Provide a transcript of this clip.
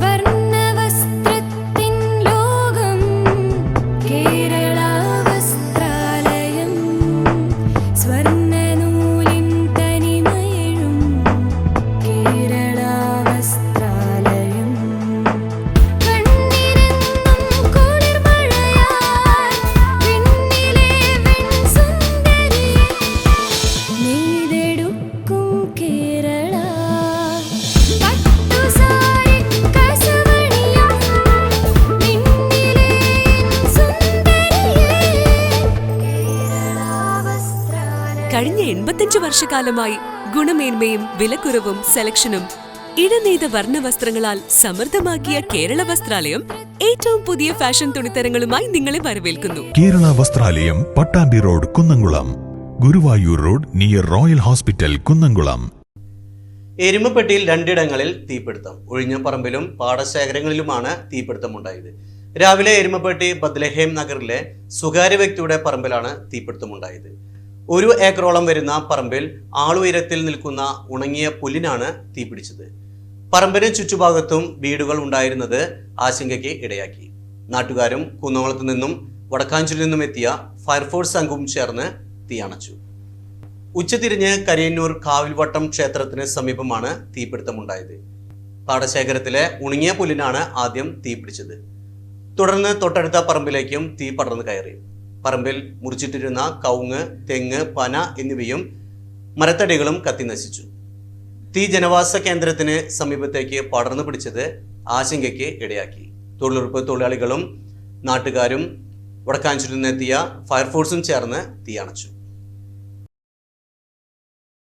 But. കഴിഞ്ഞ എൺപത്തിയഞ്ച് വർഷക്കാലമായി ഗുണമേന്മയും വിലക്കുറവും സെലക്ഷനും ഇടനീത വർണ വസ്ത്രങ്ങളാൽ സമൃദ്ധമാക്കിയ കേരള വസ്ത്രാലയം ഏറ്റവും പുതിയ ഫാഷൻ തുണിത്തരങ്ങളുമായി നിങ്ങളെ വരവേൽക്കുന്നു. Kerala Vastralayam Pattambi road Kunnamkulam Guruvayur road near royal hospital Kunnamkulam. എരുമപ്പെട്ടിയിൽ രണ്ടിടങ്ങളിൽ തീപിടുത്തം ഒഴിഞ്ഞപ്പറമ്പിലും പാടശേഖരങ്ങളിലുമാണ് തീപിടുത്തമുണ്ടായത്. രാവിലെ എരുമപ്പെട്ടി ബദ്ലഹേം നഗറിലെ സ്വകാര്യ വ്യക്തിയുടെ പറമ്പിലാണ് തീപിടുത്തമുണ്ടായത്. ഒരു ഏക്കറോളം വരുന്ന പറമ്പിൽ ആളുയരത്തിൽ നിൽക്കുന്ന ഉണങ്ങിയ പുല്ലിനാണ് തീപിടിച്ചത് പറമ്പിന് ചുറ്റുഭാഗത്തും വീടുകൾ ഉണ്ടായിരുന്നത് ആശങ്കയ്ക്ക് ഇടയാക്കി. നാട്ടുകാരും കുന്നോളത്തു നിന്നും വടക്കാഞ്ചേരിയിൽ നിന്നും എത്തിയ ഫയർഫോഴ്സ് സംഘവും ചേർന്ന് തീയണച്ചു ഉച്ചതിരിഞ്ഞ് കരിയന്നൂർ കാവിൽവട്ടം ക്ഷേത്രത്തിന് സമീപമാണ് തീപിടുത്തമുണ്ടായത്. പാടശേഖരത്തിലെ ഉണങ്ങിയ പുല്ലിനാണ് ആദ്യം തീപിടിച്ചത് തുടർന്ന് തൊട്ടടുത്ത പറമ്പിലേക്കും തീ പടർന്നു കയറി. പറമ്പിൽ മുറിച്ചിട്ടിരുന്ന കവുങ്ങ് തെങ്ങ് പന എന്നിവയും മരത്തടികളും കത്തി നശിച്ചു. തീ ജനവാസ കേന്ദ്രത്തിന് സമീപത്തേക്ക് പടർന്നു പിടിച്ചത് ആശങ്കയ്ക്ക് ഇടയാക്കി. തൊഴിലുറപ്പ് തൊഴിലാളികളും നാട്ടുകാരും വടക്കാഞ്ചേരിയിൽ നിന്നെത്തിയ ഫയർഫോഴ്സും ചേർന്ന് തീയണച്ചു